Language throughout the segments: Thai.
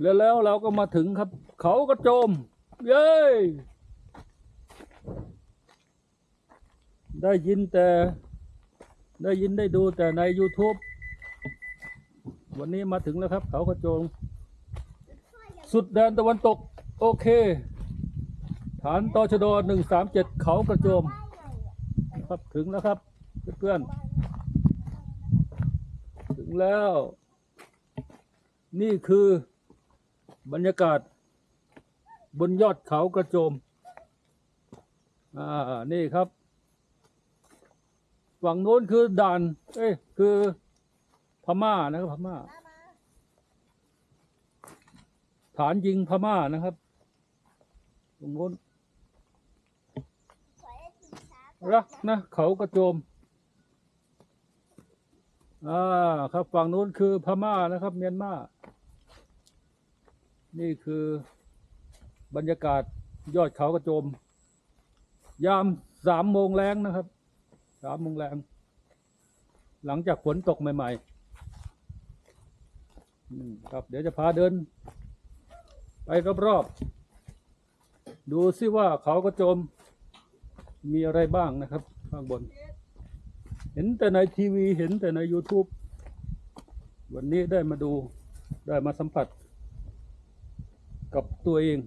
แล้วแล้วเราก็มาถึงครับ เขากระโจม เย้ได้ยินแต่ได้ยินได้ดูแต่ใน YouTube วันนี้มาถึงแล้วครับ เขากระโจม สุดแดนตะวันตก โอเค ฐานตชดหนึ่งสามเจ็ดเขากระโจม ครับถึงแล้วครับ เพื่อนๆถึงแล้ว นี่คือ บรรยากาศ บนยอดเขากระโจม อ่า นี่ครับ ฝั่งโน้นคือด่าน เอ้ย คือพม่านะครับพม่า ฐานยิงพม่านะครับตรงโน้นรักนะ เขากระโจม อ่า ครับ ฝั่งโน้นคือพม่านะครับ เมียนมา นี่คือบรรยากาศยอดเขากระโจม ยามสามโมงแรงนะครับสามโมงแรงหลังจากฝนตกใหม่ๆครับ เดี๋ยวจะพาเดิน ไปรอบๆดูซิว่าเขากระโจม มีอะไรบ้างนะครับ ข้างบน เห็นแต่ในทีวีเห็นแต่ใน YouTube วันนี้ได้มาดูได้มาสัมผัส กับตัวเอง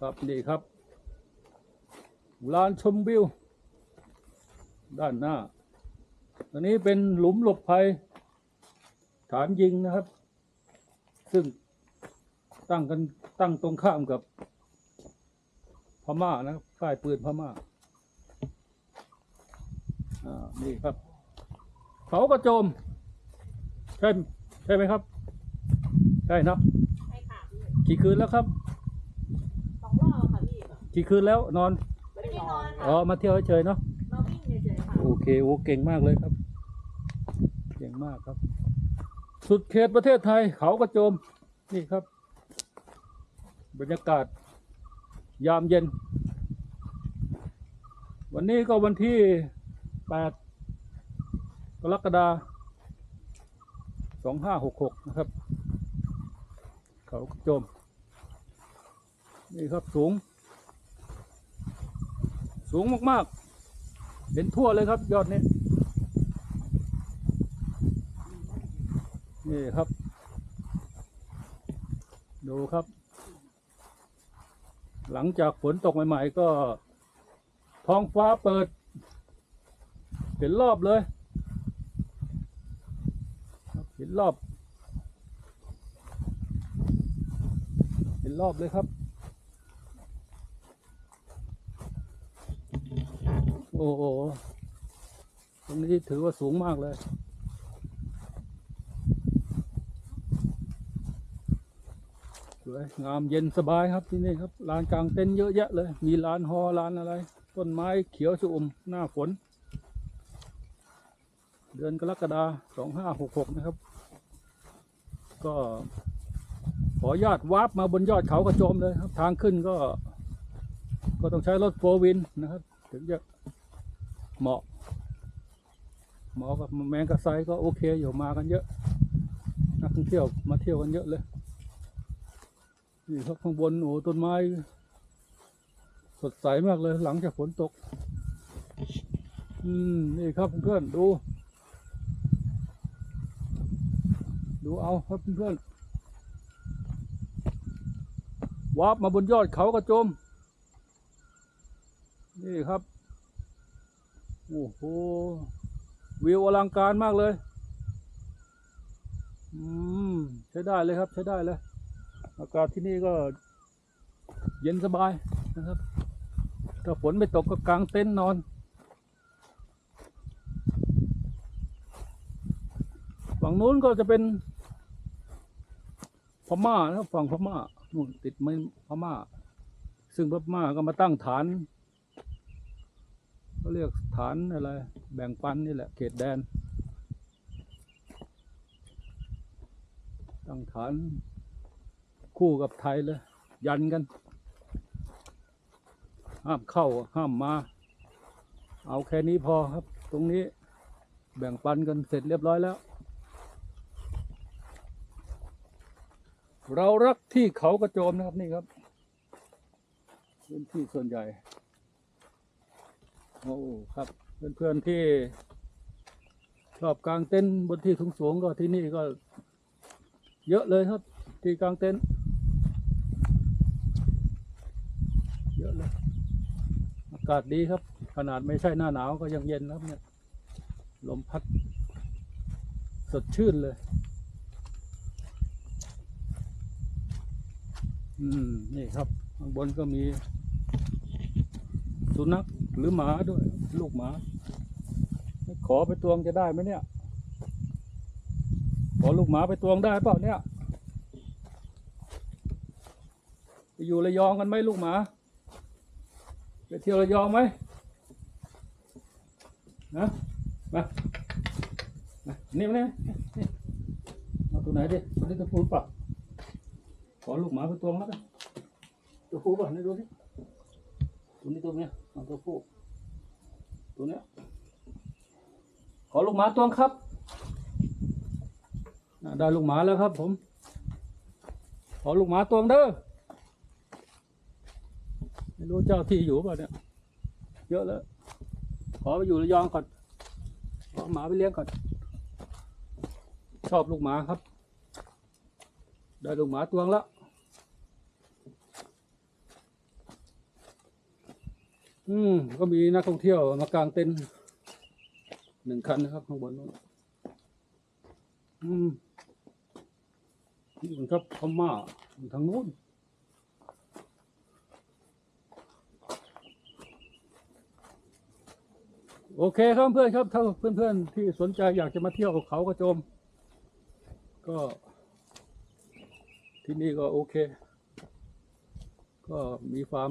ครับนี่ครับ ลานชมวิว ด้านหน้า อันนี้เป็นหลุมหลบภัย ฐานยิงนะครับ ซึ่งตั้งกันตั้งตรงข้ามกับพม่านะครับค่ายปืนพม่าอ่านี่ครับ เขากระโจม ใช่ใช่ไหมครับ ใช่เนอะใช่ค่ะพี่กี่คืนแล้วครับ สองรอบค่ะพี่กี่คืนแล้วนอนไม่ได้นอนอ๋อค่ะมาเที่ยวเฉยๆเนาะมาวิ่งเฉยๆค่ะ โอเคโอ้เก่งมากเลยครับ เก่งมากครับ สุดเขตประเทศไทยเขากระโจมนี่ครับ บรรยากาศ ยามเย็น วันนี้ก็วันที่ 8 กรกฎาคม2566 นะครับ เขากระโจม นี่ครับสูง สูงมากๆ เห็นทั่วเลยครับยอดนี้ นี่ครับ ดูครับ หลังจากฝนตกใหม่ๆ ก็ท้องฟ้าเปิด เห็นรอบเลย เห็นรอบ เห็นรอบเลยครับ โอ้โหตรงนี้ถือว่าสูงมากเลย สวยงามเย็นสบายครับที่นี่ครับลานกลางเต็นท์เยอะแยะเลย มีลานฮอลานอะไร ต้นไม้เขียวชอุ่มหน้าฝน เดือนกรกฎาสองห้าหกหกนะครับ ก็ ขออนุญาตวาร์ปมาบนยอดเขากระโจมเลยครับ ทางขึ้นก็ ก็ต้องใช้รถโฟร์วินนะครับ ถึงจะเหมาะเหมาะกับแมงกระไซก็โอเคอยู่มากันเยอะ นักท่องเที่ยวมาเที่ยวกันเยอะเลยนี่ครับข้างบนโอ้ต้นไม้สดใสมากเลยหลังจากฝนตก อืมนี่ครับเพื่อนดู ดูเอาครับเพื่อนๆ วาร์ปมาบนยอดเขากระโจม นี่ครับ โอ้โห วิวอลังการมากเลย อืม ใช้ได้เลยครับ ใช้ได้เลย อากาศที่นี่ก็ เย็นสบายนะครับ ถ้าฝนไม่ตกก็กางเต็นท์นอนฝั่งนู้นก็จะเป็นพม่านะฝั่งพม่า นู่นติดไม่พม่า ซึ่งพม่าก็มาตั้งฐานเขาเรียกฐานอะไร แบ่งปันนี่แหละ เขตแดน ตั้งฐานคู่กับไทยเลย ยันกัน ห้ามเข้าห้ามมา เอาแค่นี้พอครับ ตรงนี้แบ่งปันกันเสร็จเรียบร้อยแล้ว เรารักที่เขากระโจมนะครับนี่ครับพื้นที่ส่วนใหญ่โอ้ครับ เพื่อนๆที่ชอบกางเต็นท์บนที่สูงๆก็ที่นี่ก็ เยอะเลยครับ ที่กางเต็นท์เยอะเลยอากาศดีครับ ขนาดไม่ใช่หน้าหนาวก็ยังเย็นครับเนี่ย ลมพัด สดชื่นเลย อืมนี่ครับข้างบนก็มี สุนัขหรือหมาด้วย ลูกหมา ขอไปตวงจะได้ไหมเนี่ย ขอลูกหมาไปตวงได้เปล่าเนี่ยไปอยู่ระยองกันไหมลูกหมาไปเที่ยวระยองไหมนะมามานี่มาเนี่ยเอาตัวไหนดิตัวนี้ตัวฟูเปล่ะ อลูกหมาไปตวงแล้วกันตัวฟูเปล่ะนี่ดูสิตัวนี้ตัวเนี้ยตัวฟูตัวเนี้ยขอลูกหมาตวงครับได้ลูกหมาแล้วครับ ผม ขอลูกหมาตวงเด้อไม่รู้เจ้าที่อยู่ป่ะเนี่ยเยอะแล้วขอไปอยู่ระยองก่อนขอหมาไปเลี้ยงก่อนชอบลูกหมาครับ ได้ลูกหมาตวงแล้ว อืมก็มีนักท่องเที่ยวมากางเต็นท์หนึ่งคันนะครับ ข้างบนนู้นอืมนี่มันครับพม่าทางนู้นโอเคครับเพื่อนครับ ถ้าเพื่อนๆที่สนใจอยากจะมาเที่ยวเขากระโจม ก็ ที่นี่ก็โอเค ก็มีความ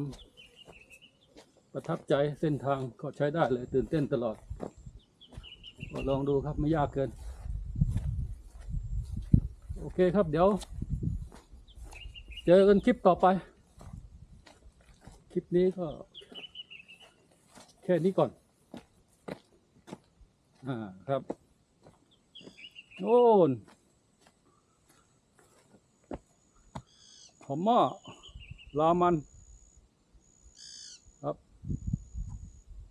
ประทับใจเส้นทางก็ใช้ได้เลยตื่นเต้นตลอดก็ลองดูครับไม่ยากเกิน โอเคครับเดี๋ยว เจอกันคลิปต่อไป คลิปนี้ก็ แค่นี้ก่อน อ่าครับโน่นผมว่าลามัน ครับ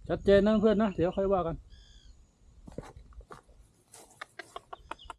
ชัดเจนนะเพื่อนนะ เดี๋ยวค่อยว่ากัน